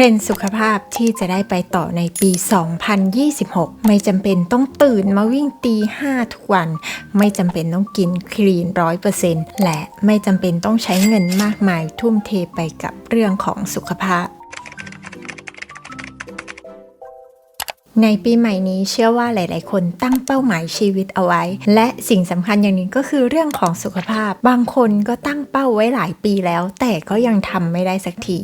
รนด์สุขภาพที่จะได้ไปต่อในปี 2026 ไม่จำเป็นต้องตื่นมาวิ่งตีห้าทุกวัน ไม่จำเป็นต้องกินคลีนร้อยเปอร์เซ็นต์และไม่จำเป็นต้องใช้เงินมากมายทุ่มเทไปกับเรื่องของสุขภาพ ในปีใหม่นี้เชื่อว่าหลาย ๆ คนตั้งเป้าหมายชีวิตเอาไว้ และสิ่งสำคัญอย่างหนี้ก็คือเรื่องของสุขภาพ บางคนก็ตั้งเป้าไว้หลายปีแล้ว แต่ก็ยังทำไม่ได้สักที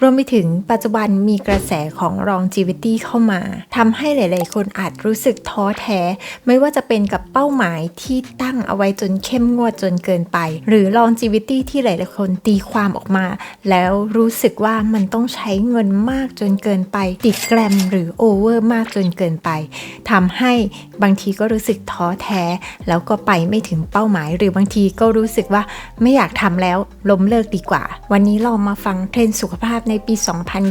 รวมไปถึงปัจจุบันมีกระแสของ longevity เข้ามาทำให้หลาย ๆ คนอาจรู้สึกท้อแท้ ไม่ว่าจะเป็นกับเป้าหมายที่ตั้งเอาไว้จนเข้มงวดจนเกินไป หรือ longevity ที่หลาย ๆ คนตีความออกมา แล้วรู้สึกว่ามันต้องใช้เงินมากจนเกินไป ติดแกรมหรือโอเวอร์มากจนเกินไปทำให้บางทีก็รู้สึกท้อแท้ แล้วก็ไปไม่ถึงเป้าหมาย หรือบางทีก็รู้สึกว่าไม่อยากทำแล้วล้มเลิกดีกว่า วันนี้เรามาฟังเทรนสุขภาพในปี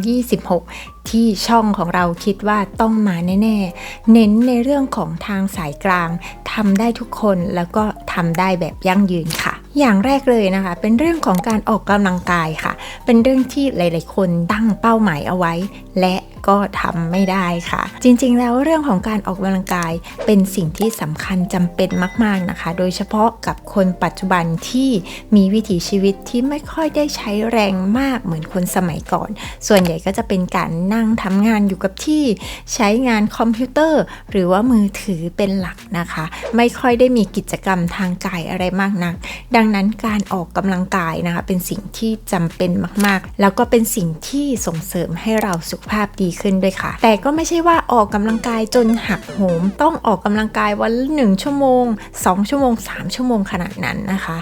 2026 ที่ช่องของเราคิดว่าต้องมาแน่ๆ เน้นในเรื่องของทางสายกลางทำได้ทุกคนแล้วก็ทำได้แบบยั่งยืนค่ะ อย่างแรกเลยนะคะ เป็นเรื่องของการออกกำลังกายค่ะ เป็นเรื่องที่หลาย ๆ คนตั้งเป้าหมายเอาไว้ และ ก็ทำไม่ได้ค่ะ จริงๆ แล้วเรื่องของการออกกำลังกายเป็นสิ่งที่สำคัญจำเป็นมาก ๆนะคะ โดยเฉพาะกับคนปัจจุบันที่มีวิถีชีวิตที่ไม่ค่อยได้ใช้แรงมากเหมือนคนสมัยก่อน ส่วนใหญ่ก็จะเป็นการนั่งทำงานอยู่กับที่ใช้งานคอมพิวเตอร์ หรือว่ามือถือเป็นหลักนะคะ ไม่ค่อยได้มีกิจกรรมทางกายอะไรมากนัก ดังนั้นการออกกำลังกายนะคะ เป็นสิ่งที่จำเป็นมากๆ แล้วก็เป็นสิ่งที่ส่งเสริมให้เราสุขภาพดีขึ้นด้วยค่ะ แต่ก็ไม่ใช่ว่าออกกำลังกายจนหักโหม ต้องออกกำลังกายวันละหนึ่งชั่วโมง 2 ชั่วโมง 3 ชั่วโมงขนาดนั้นนะคะ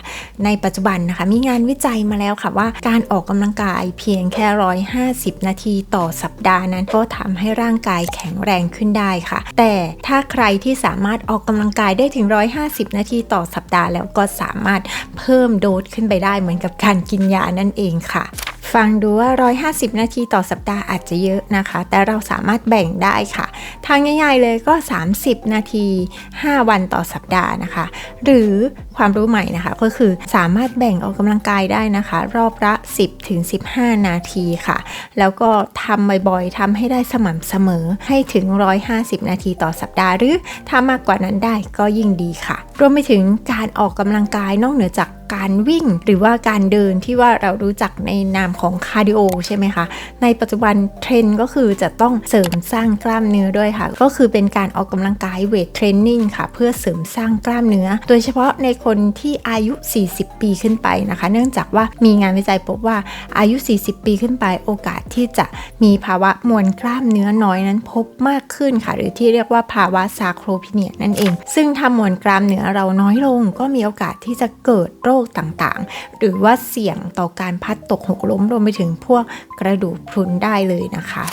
ในปัจจุบันนะคะมีงานวิจัยมาแล้วค่ะว่า การออกกำลังกายเพียงแค่ 150 นาทีต่อสัปดาห์นั้นก็ทำให้ร่างกายแข็งแรงขึ้นได้ค่ะ แต่ถ้าใครที่สามารถออกกำลังกายได้ถึง 150 นาทีต่อสัปดาห์แล้วก็สามารถเพิ่มโดสขึ้นไปได้เหมือนกับการกินยานั่นเองค่ะ ฟังดูว่า 150 นาทีต่อสัปดาห์อาจจะเยอะนะคะ แต่เราสามารถแบ่งได้ค่ะ ทางง่ายๆเลยก็ 30 นาที 5 วันต่อสัปดาห์นะคะ หรือความรู้ใหม่นะคะ ก็คือสามารถแบ่งออกกำลังกายได้นะคะ รอบละ 10ถึง15 นาทีค่ะ แล้วก็ทำบ่อยๆทำให้ได้สม่ำเสมอให้ถึง 150 นาทีต่อสัปดาห์ หรือถ้ามากกว่านั้นได้ก็ยิ่งดีค่ะ รวมไปถึงการออกกำลังกายนอกเหนือจาก การวิ่งหรือว่าการเดินที่ว่าเรารู้จักในนามของคาร์ดิโอใช่ไหมคะ ในปัจจุบันเทรนด์ก็คือจะต้องเสริมสร้างกล้ามเนื้อด้วยค่ะ ก็คือเป็นการออกกำลังกายเวทเทรนนิ่งค่ะ เพื่อเสริมสร้างกล้ามเนื้อ โดยเฉพาะในคนที่อายุ 40 ปีขึ้นไปนะคะ เนื่องจากว่ามีงานวิจัยพบว่าอายุ 40 ปีขึ้นไปโอกาสที่จะมีภาวะมวลกล้ามเนื้อน้อยนั้นพบมากขึ้นค่ะ หรือที่เรียกว่าภาวะซาโครพิเนียนั่นเอง ซึ่งถ้ามวลกล้ามเนื้อเราน้อยลง ก็มีโอกาสที่จะเกิดโรคต่างๆ หรือว่าเสี่ยงต่อการพัดตกหกล้มรวมไปถึงพวกกระดูกพรุนได้เลยนะคะ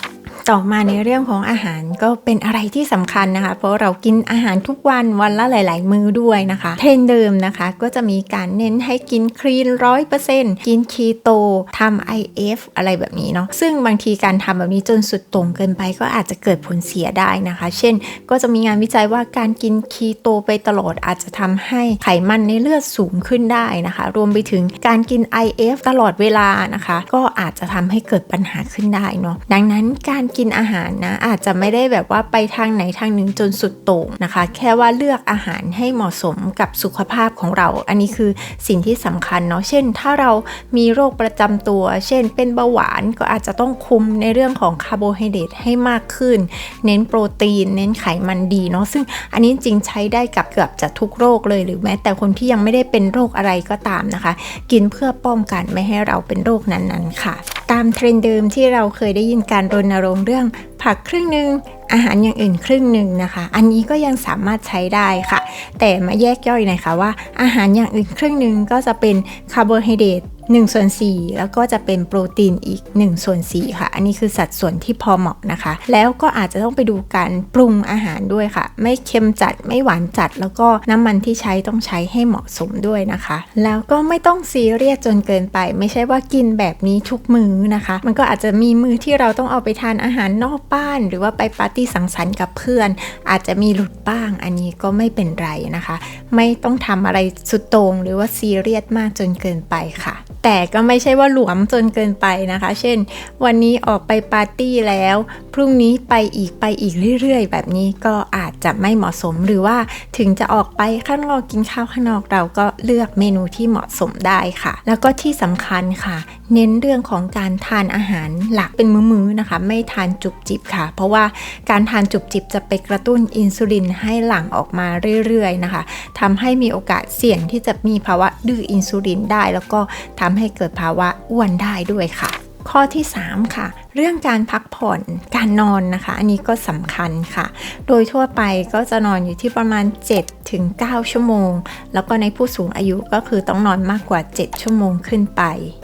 ต่อมาในเรื่องของอาหารก็เป็นอะไรที่สำคัญนะคะ เพราะเรากินอาหารทุกวันวันละหลาย ๆ มื้อด้วยนะคะ เทรนเดิมนะคะ ก็จะมีการเน้นให้กินคลีนร้อยเปอร์เซ็นต์กินคีโตทำ IF อะไรแบบนี้เนาะซึ่งบางทีการทำแบบนี้จนสุดตรงเกินไปก็อาจจะเกิดผลเสียได้นะคะ เช่น ก็จะมีงานวิจัยว่าการกินคีโตไปตลอดอาจจะทำให้ไขมันในเลือดสูงขึ้นได้นะคะ รวมไปถึงการกิน IF ตลอดเวลานะคะ ก็อาจจะทำให้เกิดปัญหาขึ้นได้เนาะดังนั้นการกินอาหารนะ อาจจะไม่ได้แบบว่าไปทางไหนทางหนึ่งจนสุดโต่งนะคะ แค่ว่าเลือกอาหารให้เหมาะสมกับสุขภาพของเรา อันนี้คือสิ่งที่สำคัญเนาะเช่น ถ้าเรามีโรคประจำตัว เช่น เป็นเบาหวานก็อาจจะต้องคุมในเรื่องของคาร์โบไฮเดรตให้มากขึ้น เน้นโปรตีน เน้นไขมันดีเนาะซึ่งอันนี้จริงใช้ได้กับเกือบจะทุกโรคเลยหรือแม้ แต่คนที่ยังไม่ได้เป็นโรคอะไรก็ตามนะคะ กินเพื่อป้องกันไม่ให้เราเป็นโรคนั้นๆค่ะ ตามเทรนด์เดิมที่เราเคยได้ยินการรณรงค์เรื่องผักครึ่งหนึ่งอาหารอย่างอื่นครึ่งหนึ่งนะคะ อันนี้ก็ยังสามารถใช้ได้ค่ะ แต่มาแยกย่อยหน่อยค่ะว่าอาหารอย่างอื่นครึ่งหนึ่งก็จะเป็นคาร์โบไฮเดรต 1ส่วน4แล้วก็จะเป็นโปรตีนอีก1ส่วน4ค่ะ อันนี้คือสัดส่วนที่พอเหมาะนะคะ แล้วก็อาจจะต้องไปดูการปรุงอาหารด้วยค่ะ ไม่เค็มจัดไม่หวานจัด แล้วก็น้ำมันที่ใช้ต้องใช้ให้เหมาะสมด้วยนะคะ แล้วก็ไม่ต้องซีเรียสจนเกินไป ไม่ใช่ว่ากินแบบนี้ทุกมื้อนะคะ มันก็อาจจะมีมื้อที่เราต้องเอาไปทานอาหารนอกบ้าน หรือว่าไปปาร์ตี้สังสรรค์กับเพื่อน อาจจะมีหลุดบ้าง อันนี้ก็ไม่เป็นไรนะคะ ไม่ต้องทำอะไรสุดโต่งหรือว่าซีเรียสมากจนเกินไปค่ะแต่ก็ไม่ใช่ว่าหลวมจนเกินไปนะคะ เช่น วันนี้ออกไปปาร์ตี้แล้ว พรุ่งนี้ไปอีกไปอีกเรื่อยๆ แบบนี้ก็อาจจะไม่เหมาะสมหรือว่าถึงจะออกไปข้างนอกกินข้าวข้างนอกเราก็เลือกเมนูที่เหมาะสมได้ค่ะ แล้วก็ที่สำคัญค่ะ เน้นเรื่องของการทานอาหารหลักเป็นมื้อๆนะคะ ไม่ทานจุบจิบค่ะ เพราะว่าการทานจุบจิบจะไปกระตุ้นอินซูลินให้หลั่งออกมาเรื่อยๆนะคะทำให้มีโอกาสเสี่ยงที่จะมีภาวะดื้ออินซูลินได้ แล้วก็ทำให้เกิดภาวะอ้วนได้ด้วยค่ะ ข้อที่ 3 ค่ะเรื่องการพักผ่อนการนอนนะคะ อันนี้ก็สำคัญค่ะ โดยทั่วไปก็จะนอนอยู่ที่ประมาณ 7 ถึง 9 ชั่วโมง แล้วก็ในผู้สูงอายุก็คือต้องนอนมากกว่า 7 ชั่วโมงขึ้นไป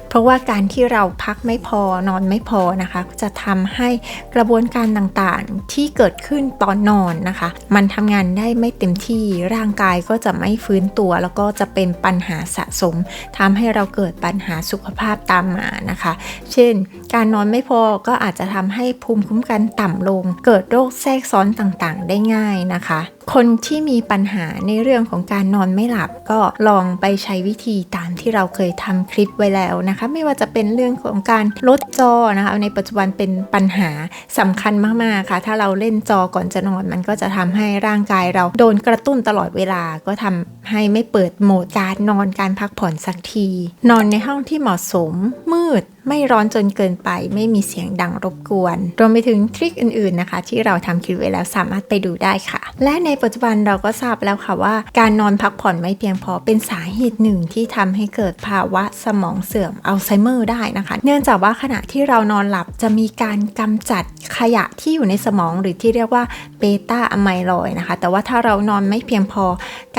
เพราะว่าการที่เราพักไม่พอนอนไม่พอนะคะ จะทำให้กระบวนการต่างๆที่เกิดขึ้นตอนนอนนะคะ มันทำงานได้ไม่เต็มที่ร่างกายก็จะไม่ฟื้นตัว แล้วก็จะเป็นปัญหาสะสมทำให้เราเกิดปัญหาสุขภาพตามมานะคะ เช่น การนอนไม่พอก็อาจจะทำให้ภูมิคุ้มกันต่ำลง เกิดโรคแทรกซ้อนต่างๆ ได้ง่ายนะคะ คนที่มีปัญหาในเรื่องของการนอนไม่หลับก็ลองไปใช้วิธีตามที่เราเคยทำคลิปไว้แล้วนะคะ ไม่ว่าจะเป็นเรื่องของการลดจอนะคะในปัจจุบันเป็นปัญหาสำคัญมากๆค่ะ ถ้าเราเล่นจอก่อนจะนอนมันก็จะทำให้ร่างกายเราโดนกระตุ้นตลอดเวลาก็ทำให้ไม่เปิดโหมดการนอนการพักผ่อนสักที นอนในห้องที่เหมาะสมมืดไม่ร้อนจนเกินไปไม่มีเสียงดังรบกวน รวมไปถึงทริคอื่นๆนะคะ ที่เราทำคลิปไว้แล้วสามารถไปดูได้ค่ะ และในปัจจุบันเราก็ทราบแล้วค่ะว่า การนอนพักผ่อนไม่เพียงพอเป็นสาเหตุหนึ่งที่ทำให้เกิดภาวะสมองเสื่อมอัลไซเมอร์ได้นะคะ เนื่องจากว่าขณะที่เรานอนหลับจะมีการกำจัดขยะที่อยู่ในสมองหรือที่เรียกว่าเบต้าอะไมลอยนะคะ แต่ว่าถ้าเรานอนไม่เพียงพอ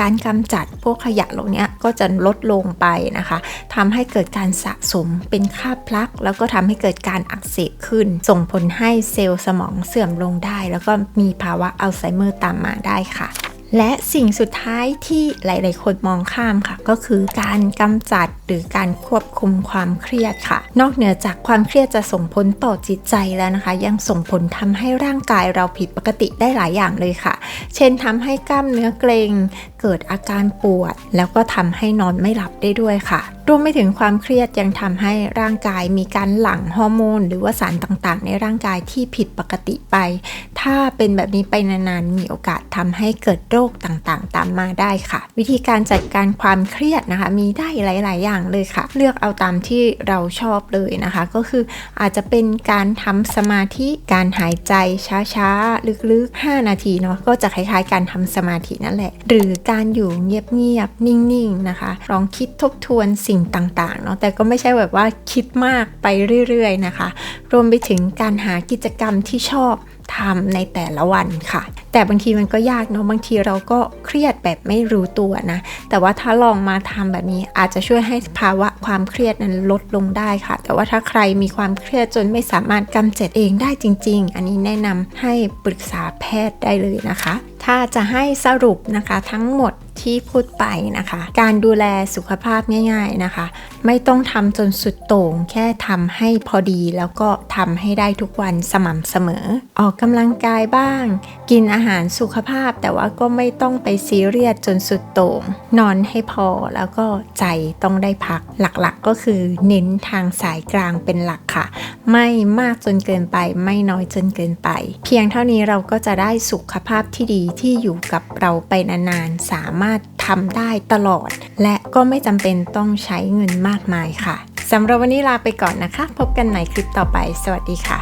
การกำจัดพวกขยะเหล่านี้ก็จะลดลงไปนะคะทำให้เกิดการสะสมเป็นคราบพลัก แล้วก็ทำให้เกิดการอักเสบขึ้น ส่งผลให้เซลล์สมองเสื่อมลงได้ แล้วก็มีภาวะอัลไซเมอร์ตามมาได้ค่ะ และสิ่งสุดท้ายที่หลาย ๆ คนมองข้ามค่ะ ก็คือการกำจัดหรือการควบคุมความเครียดค่ะ นอกเหนือจากความเครียดจะส่งผลต่อจิตใจแล้วนะคะ ยังส่งผลทำให้ร่างกายเราผิดปกติได้หลายอย่างเลยค่ะ เช่นทำให้กล้ามเนื้อเกร็งเกิดอาการปวด แล้วก็ทำให้นอนไม่หลับได้ด้วยค่ะ รวมไปถึงความเครียดยังทำให้ร่างกายมีการหลั่งฮอร์โมน หรือว่าสารต่างๆ ในร่างกายที่ผิดปกติไป ถ้าเป็นแบบนี้ไปนานๆ มีโอกาสทำให้เกิดโรคต่างๆ ตามมาได้ค่ะ วิธีการจัดการความเครียดนะคะ มีได้หลาย ๆ อย่างเลยค่ะ เลือกเอาตามที่เราชอบเลยนะคะ ก็คืออาจจะเป็นการทำสมาธิการหายใจช้าๆลึกๆ 5 นาทีเนาะก็จะคล้ายๆ การทำสมาธินั่นแหละ หรือการอยู่เงียบๆนิ่งๆนะคะ ลองคิดทบทวนสิ่งต่างๆเนาะแต่ก็ไม่ใช่แบบว่าคิดมากไปเรื่อยๆนะคะ รวมไปถึงการหากิจกรรมที่ชอบ ทำในแต่ละวันค่ะ แต่บางทีมันก็ยากเนาะบางทีเราก็เครียดแบบไม่รู้ตัวนะ แต่ว่าถ้าลองมาทำแบบนี้อาจจะช่วยให้ภาวะความเครียดนั้นลดลงได้ค่ะ แต่ว่าถ้าใครมีความเครียดจนไม่สามารถกำจัดเองได้จริง ๆ อันนี้แนะนำให้ปรึกษาแพทย์ได้เลยนะคะ ถ้าจะให้สรุปนะคะทั้งหมด ที่พูดไปนะคะ การดูแลสุขภาพง่ายๆนะคะ ไม่ต้องทำจนสุดโต่งแค่ทำให้พอดีแล้วก็ทำให้ได้ทุกวันสม่ำเสมอ ออกกำลังกายบ้าง กินอาหารสุขภาพแต่ว่าก็ไม่ต้องไปซีเรียสจนสุดโต่งนอนให้พอแล้วก็ใจต้องได้พักหลักๆก็คือเน้นทางสายกลางเป็นหลักค่ะ ไม่มากจนเกินไป ไม่น้อยจนเกินไป เพียงเท่านี้เราก็จะได้สุขภาพที่ดีที่อยู่กับเราไปนานๆสามารถารถทำได้ตลอด และก็ไม่จำเป็นต้องใช้เงินมากมายค่ะสำหรับวันนี้ลาไปก่อนนะคะ พบกันใหม่คลิปต่อไป สวัสดีค่ะ